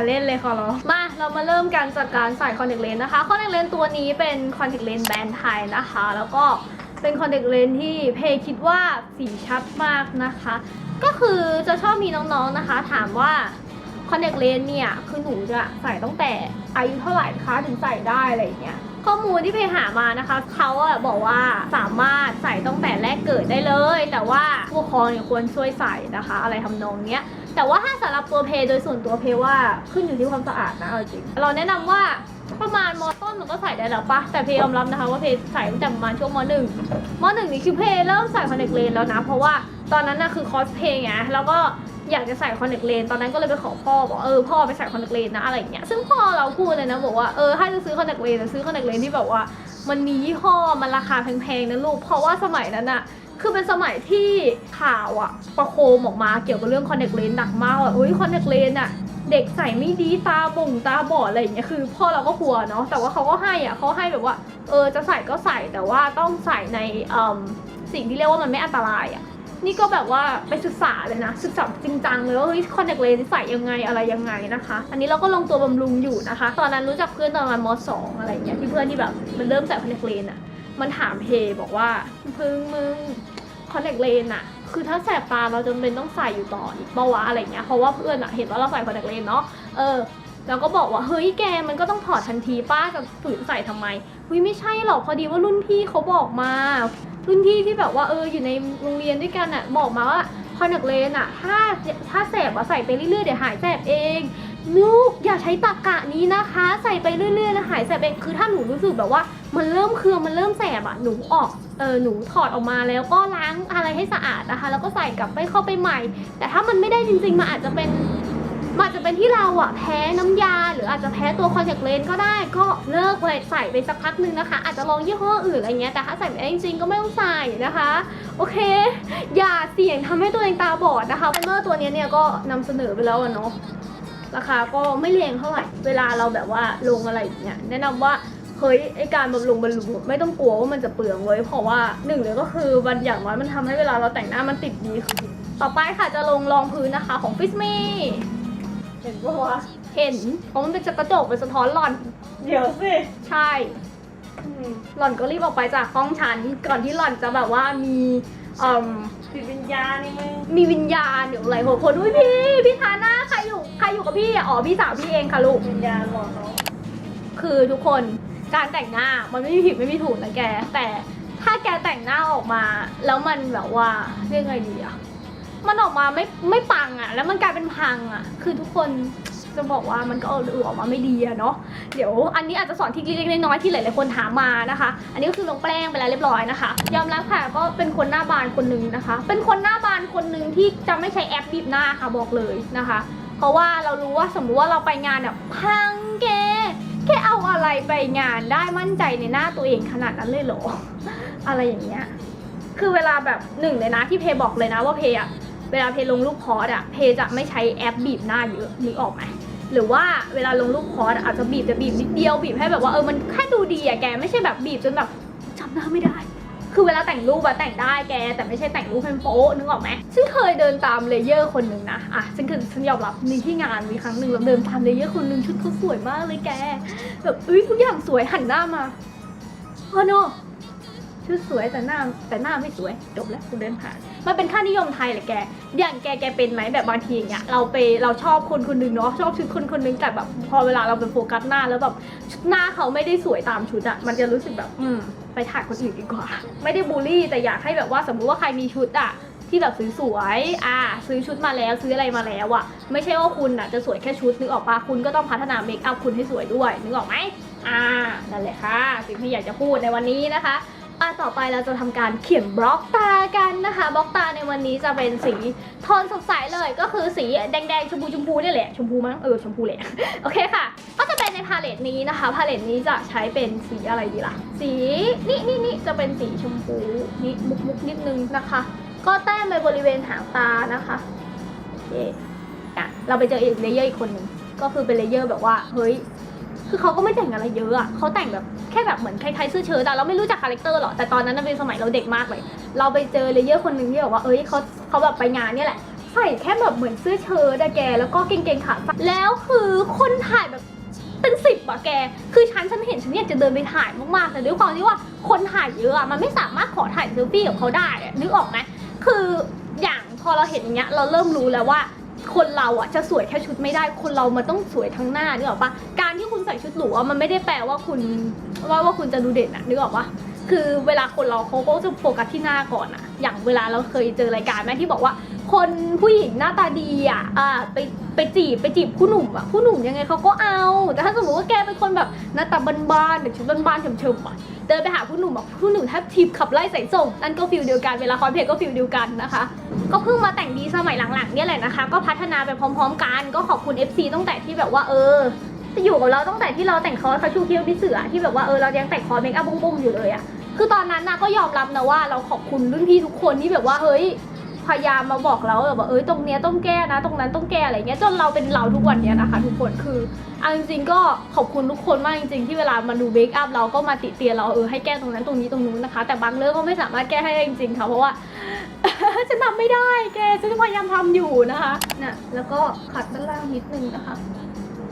าเล่นเลยขอร้องมาเรามาเริ่มกันจากการใส่คอนแทคเลนส์นะคะคอนแทคเลนส์ตัวนี้เป็นคอนแทคเลนส์แบรนด์ไทยนะคะ แล้วก็เป็นคอนแทคเลนส์ที่เพย์คิดว่าสีชัดมากนะคะ ก็คือจะชอบมีน้องๆนะคะ ถามว่าคอนแทคเลนส์เนี่ยคือหนูจะใส่ตั้งแต่อายุเท่าไหร่คะถึงใส่ได้อะไรอย่างเงี้ย ข้อมูลที่เพย์หามานะคะเขาอะบอกว่าสามารถใส่ตั้งแต่แรกเกิดได้เลย แต่ว่าผู้ปกครองเนี่ยควรช่วยใส่นะคะ อะไรทำนองเนี้ยแต่ว่าถ้าสำหรับตัวเพย์โดยส่วนตัวเพย์ว่าขึ้นอยู่ที่ความสะอาดนะเอาจริงเราแนะนำว่า ประมาณมต้นมันก็ใส่ได้แล้วปะแต่เพย์ยอมรับนะคะว่าเพย์ใส่ตั้งแต่ประมาณช่วงมหนึ่งมหนึ่งนี่คือเพย์เริ่มใส่คอนเนคเลนแล้วนะ เพราะว่าตอนนั้นน่ะคือคอสเพย์ไงแล้วก็อยากจะใส่คอนเนคเลนตอนนั้นก็เลยไปขอพ่อบอกเออพ่อไปใส่คอนเนคเลนนะอะไรอย่างเงี้ยซึ่งพ่อเราพูดเลยนะบอกว่าเออถ้าจะซื้อคอนเนคเลนจะซื้อคอนเนคเลนที่แบบว่า มันมียี่ห้อมันราคาแพงๆนะลูกเพราะว่าสมัยนั้นอะคือเป็นสมัยที่ข่าวอะประโคมออกมาเกี่ยวกับเรื่องคอนเนคเลนหนักมากว่าเฮ้ยคอนเนคเลนอะ เด็กใส่ไม่ดีตาบ่งตาบอดอะไรอย่างเงี้ยคือพ่อเราก็กลัวเนาะแต่ว่าเขาก็ให้อะเขาให้แบบว่า เออจะใส่ก็ใส่แต่ว่าต้องใส่ในอ่มสิ่งที่เรียกว่ามันไม่อันตรายอะนี่ก็แบบว่าไปศึกษาเลยนะ ศึกษาจริงจังเลยว่าเฮ้ยคอนแทคเลนส์ใส่ยังไงอะไรยังไงนะคะ อันนี้เราก็ลงตัวบำรุงอยู่นะคะ ตอนนั้นรู้จักเพื่อนตอนประมาณมสองอะไรเงี้ยที่เพื่อนที่แบบมันเริ่มใส่คอนแทคเลนส์อะมันถามเพบอกว่าพึ่งมึงคอนแทคเลนส์อะ คือถ้าแสบตาเราจำเป็นต้องใส่อยู่ต่ออีกเปะวะอะไรเงี้ยเพราะว่าเพื่อนอะเห็นว่าเราใส่คอนแทคเลนส์เนาะเออแล้วก็บอกว่าเฮ้ยแกมันก็ต้องถอดทันทีป้าจะฝืนใส่ทำไมวิไม่ใช่หรอกพอดีว่ารุ่นพี่เขาบอกมา รุ่นพี่ที่แบบว่าเอออยู่ในโรงเรียนด้วยกันอะบอกมาว่าคอนแทคเลนส์อะถ้าถ้าแสบอะใส่ไปเรื่อยๆเดี๋ยวหายแสบเอง ลูกอย่าใช้ตรกกะนี้นะคะ ใส่ไปเรื่อยๆแล้วหายแสบเองคือถ้าหนูรู้สึกแบบว่ามันเริ่มเคืองมันเริ่มแสบอะหนูออกเออหนูถอดออกมาแล้วก็ล้างอะไรให้สะอาดนะคะ แล้วก็ใส่กลับไปเข้าไปใหม่ แต่ถ้ามันไม่ได้จริงๆมันอาจจะเป็นมันอาจจะเป็นที่เราอะแพ้น้ำยา หรืออาจจะแพ้ตัวคอนแทคเลนส์ก็ได้ก็เลิกเลยใส่ไปสักพักนึงนะคะ อาจจะลองยี่ห้ออื่นอะไรเงี้ยแต่ถ้าใส่ไม่ได้จริงๆก็ไม่ต้องใส่นะคะ โอเค อย่าเสี่ยงทำให้ตัวเองตาบอดนะคะเมื่อตัวนี้เนี่ยก็นำเสนอไปแล้วอะเนาะ ราคาก็ไม่แรงเท่าไหร่เวลาเราแบบว่าลงอะไรอย่างเงี้ยแนะนำว่าเฮ้ยไอการบำรุงบำรุงไม่ต้องกลัวว่ามันจะเปลืองเว้ยเพราะว่าหนึ่งเลยก็คือวันอย่างน้อยมันทำให้เวลาเราแต่งหน้ามันติดดีขึ้นต่อไปค่ะจะลงรองพื้นนะคะของฟิสมี่เห็นปะวะเห็นเพราะมันเป็นกระจกเป็นสะท้อนหล่อน เดี๋ยวสิใช่หล่อนก็รีบออกไปจากห้องฉันก่อนที่หล่อนจะแบบว่ามีเอ่มจิตวิญญาณนี่มึงมีวิญญาณเดี๋ยวอะไรหัวคนอุ้ยพี่พี่ทาหน้าใครอยู่ใครอยู่กับพี่อะอ๋อพี่สาวพี่เองค่ะลูก วิญญาณหลอกเขาคือทุกคนการแต่งหน้ามันไม่มีผิดไม่มีถูกนะแก แต่ถ้าแกแต่งหน้าออกมา แล้วมันแบบว่าเรียกไงดีอะมันออกมาไม่ไม่ปังอะแล้วมันกลายเป็นพังอะคือทุกคน จะบอกว่ามันก็เออออกมาไม่ดีอะเนาะเดี๋ยวอันนี้อาจจะสอนทริคเล็กๆน้อยๆที่หลายๆคนถามมานะคะ อันนี้ก็คือลงแป้งไปแล้วเรียบร้อยนะคะ ยอมรับค่ะก็เป็นคนหน้าบานคนหนึ่งนะคะ เป็นคนหน้าบานคนหนึ่งที่จะไม่ใช้แอปบีบหน้าค่ะบอกเลยนะคะ เพราะว่าเรารู้ว่าสมมุติว่าเราไปงานแบบพังแกแค่เอาอะไรไปงานได้มั่นใจในหน้าตัวเองขนาดนั้นเลยเหรออะไรอย่างเงี้ยคือเวลาแบบหนึ่งเลยนะที่เพย์บอกเลยนะว่าเพย์อะเวลาเพย์ลงรูปพอร์ตอะเพย์จะไม่ใช้แอปบีบหน้าเยอะนึกออกไหม หรือว่าเวลาลงรูปพอร์ตอาจจะบีบจะบีบนิดเดียวบีบให้แบบว่าเออมันแค่ดูดีอะแกไม่ใช่แบบบีบจนแบบจำหน้าไม่ได้ คือเวลาแต่งรูปอะแต่งได้แก แต่ไม่ใช่แต่งรูปให้มันโป๊ะนึกออกไหมฉันเคยเดินตามเลเยอร์คนหนึ่งนะอะฉันคือฉันยอมรับมีที่งานมีครั้งหนึ่งเราเดินตามเลเยอร์คนหนึ่งชุดเขาสวยมากเลยแกแบบเอ้ยทุกอย่างสวยหันหน้ามาโอ้โนชุดสวยแต่หน้าแต่หน้าไม่สวยจบแล้วคุณเดินผ่าน มันเป็นค่านิยมไทยแหละแก อย่างแกแกเป็นไหมแบบบางทีอย่างเงี้ยเราไปเราชอบคนคนหนึ่งเนาะชอบชุดคนคนหนึงแต่แบบพอเวลาเราไปโฟกัสหน้าแล้วแบบชุดหน้าเขาไม่ได้สวยตามชุดอะมันจะรู้สึกแบบอืมไปถ่ายคนอื่นดีกว่า ไม่ได้บูลลี่แต่อยากให้แบบว่าสมมุติว่าใครมีชุดอะที่แบบสวยๆอ่า ซื้อชุดมาแล้วซื้ออะไรมาแล้วอะไม่ใช่ว่าคุณอะจะสวยแค่ชุดนึกออกปะคุณก็ต้องพัฒนาเมคอัพคุณให้สวยด้วยนึกออกไหมอ่านั่นแหละค่ะ สิ่งที่อยากจะพูดในวันนี้นะคะ อะต่อไปเราจะทำการเขียนบล็อกตากันนะคะบล็อกตาในวันนี้จะเป็นสีโทนสดใสเลยก็คือสีแดงๆชมพูชมพูนี่แหละชมพูมั้งเออชมพูแหละโอเคค่ะ ก็จะเป็นในพาเลตนี้นะคะพาเลตนี้จะใช้เป็นสีอะไรดีล่ะ สีนี่นี่นี่จะเป็นสีชมพูนี่มุกมุกนิดนึงนะคะ ก็แต้มไปบริเวณหางตานะคะโอเคอะเราไปเจออีกเลเยอร์อีกคนหนึ่งก็คือเป็นเลเยอร์แบบว่าเฮ้ย คือเขาก็ไม่แต่งอะไรเยอะอะเขาแต่งแบบแค่แบบเหมือนคล้ายๆเสื้อเชิ้ตอะเราไม่รู้จักคาแรคเตอร์หรอกแต่ตอนนั้นน่ะเป็นสมัยเราเด็กมากเลย เราไปเจอเลเยอร์คนหนึ่งที่แบบว่าเอ้ยเขาเขาแบบไปงานเนี่ยแหละใส่แค่แบบเหมือนเสื้อเชิ้ตอะแกแล้วก็เกงๆขาสั้นแล้วคือคนถ่ายแบบเป็นสิบอะแก คือฉันฉันเห็นฉันอยากจะเดินไปถ่ายมากๆ แต่ด้วยความที่ว่าคนถ่ายเยอะอะมันไม่สามารถขอถ่ายเซลฟี่กับเขาได้อะนึกออกไหมคืออย่างพอเราเห็นอย่างเงี้ยเราเริ่มรู้แล้วว่า คนเราอะจะสวยแค่ชุดไม่ได้ คนเรามันต้องสวยทั้งหน้านึกออกปะการ ชุดหรูอะมันไม่ได้แปลว่าคุณว่าว่าคุณจะดูเด่นอะนึกออกปะคือเวลาคนเราเขาก็จะโฟกัสที่หน้าก่อนอะอย่างเวลาเราเคยเจอรายการไหมที่บอกว่า คนผู้หญิงหน้าตาดีอะอ่าไปไปจีบไปจีบผู้หนุ่มอะผู้หนุ่มยังไงเขาก็เอา แต่ถ้าสมมติว่าแกเป็นคนแบบหน้าตาบ้านๆแบบชุดบ้านๆเฉมๆอะเดินไปหาผู้หนุ่มบอกผู้หนุ่มแทบทีบขับไล่ใส่ส่งนั่นก็ฟิลเดียวกันเวลาคอนเพลก็ฟิลเดียวกันนะคะก็เพิ่งมาแต่งดีสมัยหลังๆเนี่ยแหละนะคะ ก็พัฒนาไปพร้อม ๆ กันก็ขอบคุณ FC ตั้งแต่ที่แบบว่าเออ อยู่กับเราตั้งแต่ที่เราแต่งคอร์สคาชูเคียวดิเสือที่แบบว่าเออเรายังแต่งคอร์สเมคอัพบุ้มๆอยู่เลยอะคือตอนนั้นนะก็ยอมรับนะว่าเราขอบคุณรุ่นพี่ทุกคนที่แบบว่าเฮ้ยพยายามมาบอกเราแบบว่าเอ้ยตรงเนี้ยต้องแก้นะ ตรงนั้นต้องแก้อะไรเงี้ยจนเราเป็นเราทุกวันเนี้ยนะคะ ทุกคนคือเอาจริงๆก็ขอบคุณทุกคนมากจริงๆที่เวลามาดูเบคอัพเราก็มาติเตียนเราเออให้แก้ตรงนั้นตรงนี้ตรงนู้นนะคะ แต่บางเรื่องก็ไม่สามารถแก้ให้ได้จริงๆค่ะเพราะว่าฉันทำไม่ได้แกฉันพยายามทำอยู่นะคะน่ะแล้วก็ขัดด้านล่างนิดนึงนะคะ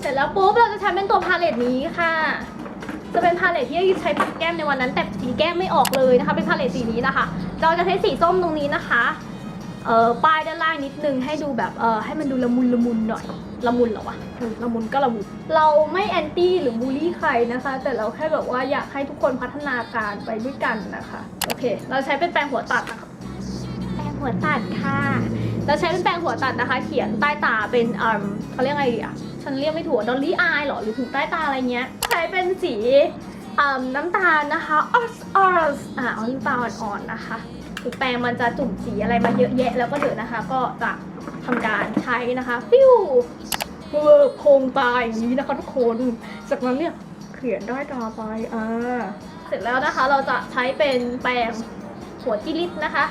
เสร็จแล้วปุ๊บเราจะใช้เป็นตัวพาเลตนี้ค่ะ จะเป็นพาเลตที่ใช้ปัดแก้มในวันนั้น แต่สีแก้มไม่ออกเลยนะคะ เป็นพาเลตสีนี้นะคะ เราจะใช้สีส้มตรงนี้นะคะเอ่อป้ายด้านล่างนิดนึงให้ดูแบบเออให้มันดูละมุนละมุนหน่อยละมุนเหรอวะเออละมุนก็ละมุนเราไม่แอนตี้หรือบูลลี่ใครนะคะ แต่เราแค่แบบว่าอยากให้ทุกคนพัฒนาการไปด้วยกันนะคะโอเค เราใช้เป็นแปรงหัวตัดนะคะแปรงหัวตัดค่ะ เราใช้เป็นแปรงหัวตัดนะคะ เขียนใต้ตาเป็นเอ่มเขาเรียกไงดีอะ ฉันเรียกไม่ถูกดอลลี่อายหรอหรือถึงใต้ตาอะไรเงี้ย ใช้เป็นสีน้ำตาลนะคะออสออสอ่าออลิตาอ่อนๆนะคะคือแปรงมันจะจุ่มสีอะไรมาเยอะแยะแล้วก็เดี๋ยวนะคะ ก็จะทำการใช้นะคะฟิวเออโคงตาอย่างนี้นะคะทุกคนจากนั้นเนี่ยเขียนได้ตาไปอ่าเสร็จแล้วนะคะเราจะใช้เป็นแปรงหัวจิลิตนะคะ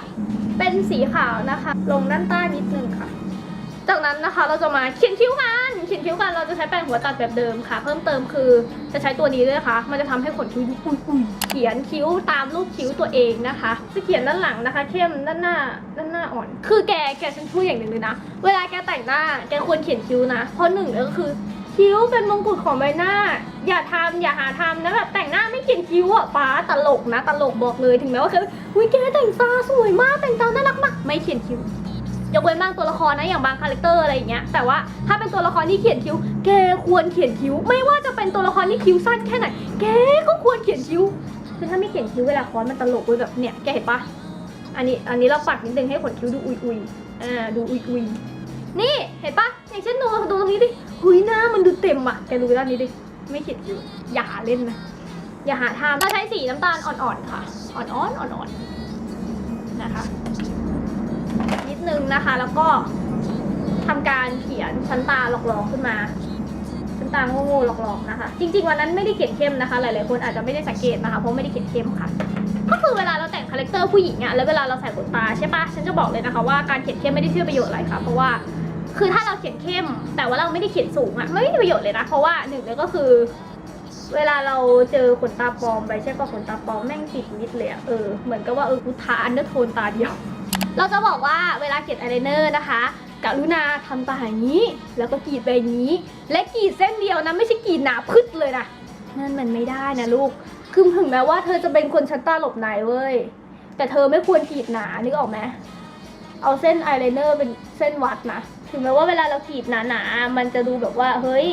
เป็นสีขาวนะคะ ลงด้านใต้นิดนึงค่ะ จากนั้นนะคะเราจะมาเขียนคิ้วกันเขียนคิ้วกันเราจะใช้แปรงหัวตัดแบบเดิมค่ะ เพิ่มเติมคือจะใช้ตัวนี้ด้วยนะคะ มันจะทำให้ขนคิ้วยุบอุ่นๆเขียนคิ้วตามรูปคิ้วตัวเองนะคะจะเขียนด้านหลังนะคะ เข้มด้านหน้าด้านหน้าอ่อน คือแกแกฉันพูดอย่างหนึ่งเลยนะ เวลาแกแต่งหน้าแกควรเขียนคิ้วนะ เพราะหนึ่งเลยก็คือคิ้วเป็นมงกุฎของใบหน้า อย่าทำอย่าหาทำนะแบบแต่งหน้าไม่เขียนคิ้วอะป้าตลกนะ ตลกบอกเลยถึงแม้ว่าคืออุ้ยแกแต่งตาสวยมากแต่งตาน่ารักมากไม่เขียนคิ้ว ยกเว้นบางตัวละครนะอย่างบางคาแรคเตอร์อะไรอย่างเงี้ยแต่ว่าถ้าเป็นตัวละครที่เขียนคิ้ว แกควรเขียนคิ้ว ไม่ว่าจะเป็นตัวละครที่คิ้วสั้นแค่ไหนแกก็ควรเขียนคิ้วคือถ้าไม่เขียนคิ้วเวลาคอนมันตลกเลยแบบเนี่ยแกเห็นปะอันนี้อันนี้เราปัดนิดนึงให้ขนคิ้วดูอุยอุยอ่าดูอุยอุยนี่เห็นปะอย่างเช่นดูดูตรงนี้ดิหุยหน้ามันดูเต็มอะแกดูด้านนี้ดิไม่เขียนคิ้วอย่าเล่นนะอย่าหาทางเราใช้สีน้ำตาลอ่อนๆค่ะ อ่อนๆอ่อนๆนะคะ นึงนะคะ แล้วก็ทำการเขียนชั้นตาหลอกๆขึ้นมา ชั้นตาโง่ๆหลอกๆนะคะ จริง ๆ วันนั้นไม่ได้เขียนเข้มนะคะ หลายๆคนอาจจะไม่ได้สังเกตนะคะเพราะไม่ได้เขียนเข้มค่ะก็คือเวลาเราแต่งคาแรคเตอร์ผู้หญิงอะแล้วเวลาเราใส่ขนตาใช่ปะฉันจะบอกเลยนะคะว่าการเขียนเข้มไม่ได้ช่วยประโยชน์อะไรค่ะ เพราะว่าคือถ้าเราเขียนเข้ม แต่ว่าเราไม่ได้เขียนสูงอะไม่มีประโยชน์เลยนะเพราะว่าหนึ่งเลยก็คือ เวลาเราเจอขนตาปลอมไปใช่ปะขนตาปลอมแม่งติดมิดเลยอะเออเหมือนกับว่าเออกูทาอันเดอร์โทนตาเดียว เราจะบอกว่าเวลาเขียนอายไลเนอร์นะคะกรุณาทำตาอย่างนี้ แล้วก็กรีดไปอย่างนี้ และกรีดเส้นเดียวนะไม่ใช่กรีดหนาพึดเลยนะนั่นมันไม่ได้นะลูกคือถึงแม้ว่าเธอจะเป็นคนชั้นตาหลบในเว้ย แต่เธอไม่ควรกรีดหนานึกออกไหมเอาเส้นอายไลเนอร์เป็นเส้นวัดนะ ถึงแม้ว่าเวลาเรากรีดหนาๆมันจะดูแบบว่าเฮ้ย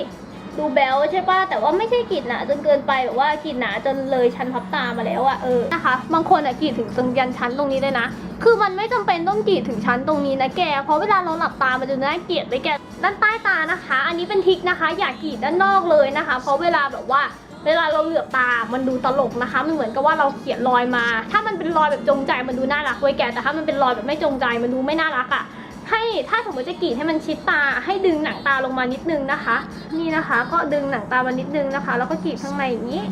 ดูแบลใช่ป่ะแต่ว่าไม่ใช่กรีดหนาจนเกินไปแบบว่ากรีดหนาจนเลยชั้นพับตามาแล้วอะเออนะคะบางคนอะกรีดถึงตรงยันชั้นตรงนี้เลยนะ คือมันไม่จำเป็นต้องกรีดถึงชั้นตรงนี้นะแก เพราะเวลาเราหลับตามันจะน่าเกลียดไปแกด้านใต้ตานะคะ อันนี้เป็นทิกนะคะ อย่ากรีดด้านนอกเลยนะคะ เพราะเวลาแบบว่าเวลาเราเหลือบตา มันดูตลกนะคะ มันเหมือนกับว่าเราเขียนรอยมา ถ้ามันเป็นรอยแบบจงใจ มันดูน่ารักเว้ยแก แต่ถ้ามันเป็นรอยแบบไม่จงใจ มันดูไม่น่ารักอะ ให้ถ้าสมมติจะกรีดให้มันชิดตา ให้ดึงหนังตาลงมานิดนึงนะคะ นี่นะคะก็ดึงหนังตามานิดนึงนะคะ แล้วก็กรีดข้างในอย่างนี้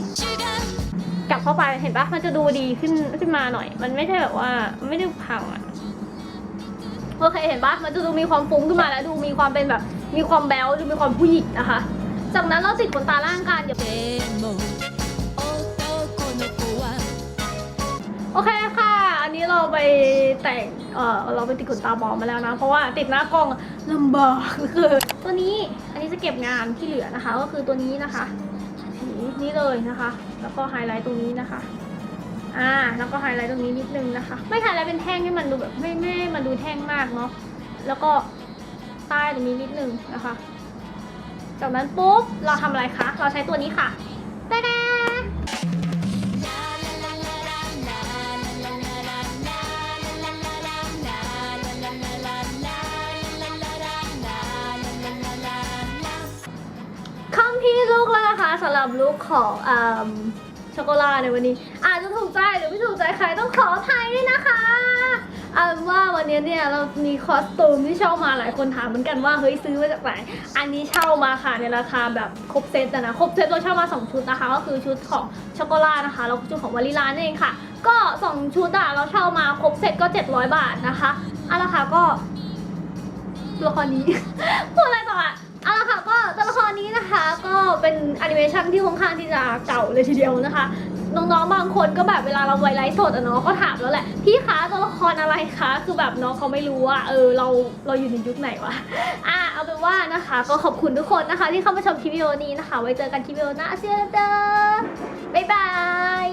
กลับเข้าไปเห็นปะมันจะดูดีขึ้นขึ้นมาหน่อย มันไม่ใช่แบบว่าไม่ได้พังอะโอเคเห็นปะมันจะดูมีความฟุ้งขึ้นมาแล้วดูมีความเป็นแบบ มีความแบ๊วดูมีความผู้หญิงนะคะ จากนั้นเราติดขนตาล่างกันอย่าโอเคค่ะ นนี้เราไปแต่ง เออเราไปติดขนตาปลอมมาแล้วนะ เพราะว่าติดหน้ากล้องลำบากคือ ตัวนี้ อันนี้จะเก็บงานที่เหลือนะคะ ก็คือตัวนี้นะคะสีนี้เลยนะคะ แล้วก็ไฮไลท์ตรงนี้นะคะ อ่า แล้วก็ไฮไลท์ตรงนี้นิดนึงนะคะ ไม่ไฮไลท์เป็นแท่งให้มันดูแบบไม่ไม่มันดูแท่งมากเนาะ แล้วก็ใต้ตรงนี้นิดนึงนะคะ จากนั้นปุ๊บ เราทำอะไรคะ เราใช้ตัวนี้ค่ะตาด ลูกแล้วนะคะสำหรับลูกของอช็อกโกแลตในวันนี้ อาจจะถูกใจหรือไม่ถูกใจใครต้องขออภัยด้วยนะคะเอาเป็นว่าวันนี้เนี่ยเรามีคอสตูมที่เช่ามาหลายคนถามเหมือนกันว่าเฮ้ยซื้อมาจากไหน อันนี้เช่ามาค่ะในราคาแบบครบเซตนะครบเซตเราเช่ามา 2 ชุดนะคะ ก็คือชุดของช็อกโกแลตนะคะแล้วก็ชุดของวานิลานั่นเองค่ะ ก็ 2 ชุดอะเราเช่ามาครบเซตก็ 700 บาทนะคะเอาละค่ะก็ตัวครนี้พูดอะไรต่ออะก็ตัวละครนี้นะคะ ก็เป็นแอนิเมชันที่ค่อนข้างที่จะเก่าเลยทีเดียวนะคะ น้องๆบางคนก็แบบเวลาเราไวไลฟ์สดอะเนาะก็ถามแล้วแหละ พี่คะตัวละครอะไรคะคือแบบน้องเขาไม่รู้ว่าเออเราเราอยู่ในยุคไหนวะอะเอาเป็นว่านะคะ ก็ขอบคุณทุกคนนะคะ ที่เข้ามาชมคลิปวิดีโอนี้นะคะ ไว้เจอกันคลิปวิดีโอหน้าเชียร์เดอบ๊ายบาย